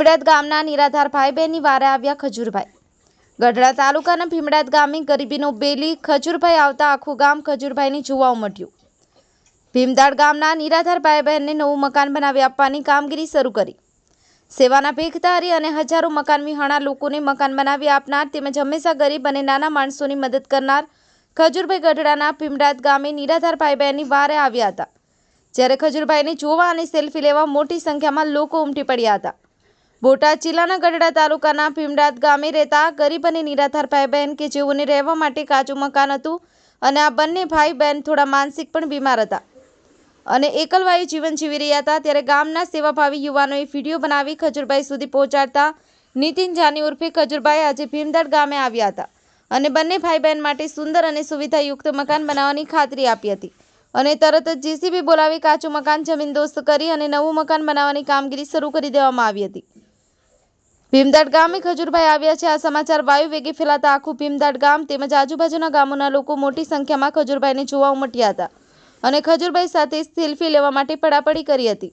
ભીમડાદ ગામના નિરાધાર ભાઈ બહેનની વારે આવ્યા ખજૂરભાઈ. ગઢડા તાલુકાના ભીમડાત ગામે ગરીબીનો બેલી ખજૂરભાઈ આવતા આખું ગામ ખજૂરભાઈની જોવા ઉમટ્યું ભીમદાડ ગામના નિરાધાર ભાઈ બહેનને નવું મકાન બનાવી આપવાની કામગીરી શરૂ કરી. સેવાના ભેખધારી અને હજારો મકાન વિહણા લોકોને મકાન બનાવી આપનાર તેમજ હંમેશા ગરીબ અને નાના માણસોની મદદ કરનાર ખજૂરભાઈ ગઢડાના ભીમડાત ગામે નિરાધાર ભાઈ બહેનની વારે આવ્યા હતા. જ્યારે ખજૂરભાઈને જોવા અને સેલ્ફી લેવા મોટી સંખ્યામાં લોકો ઉમટી પડ્યા હતા. બોટાદ જિલ્લાના ગઢડા તાલુકાના ભીમડાદ ગામે રહેતા ગરીબ અને નિરાધાર ભાઈ બહેન કે જેઓને રહેવા માટે કાચું મકાન હતું અને આ બંને ભાઈ બહેન થોડા માનસિક પણ બીમાર હતા. અને એકલવાયુ જીવન જીવી રહ્યા હતા ત્યારે ગામના સેવાભાવી યુવાનોએ વીડિયો બનાવી ખજૂરભાઈ સુધી પહોંચાડતા નીતિન જાની ઉર્ફે ખજુરભાઈ આજે ભીમદાડ ગામે આવ્યા હતા અને બંને ભાઈ બહેન માટે સુંદર અને સુવિધાયુક્ત મકાન બનાવવાની ખાતરી આપી હતી. અને તરત જ જીસીબી બોલાવી કાચું મકાન જમીન દોસ્ત કરી અને નવું મકાન બનાવવાની કામગીરી શરૂ કરી દેવામાં આવી હતી. ભીમદાડ ગામે ખજુરભાઈ આવ્યા છે. આ સમાચાર વાયુ વેગે ફેલાતા આખું ભીમદાડ ગામ તેમજ આજુબાજુના ગામોના લોકો મોટી સંખ્યામાં ખજુરભાઈને જોવા ઉમટ્યા હતા અને ખજૂરભાઈ સાથે સેલ્ફી લેવા માટે પડાપડી કરી હતી.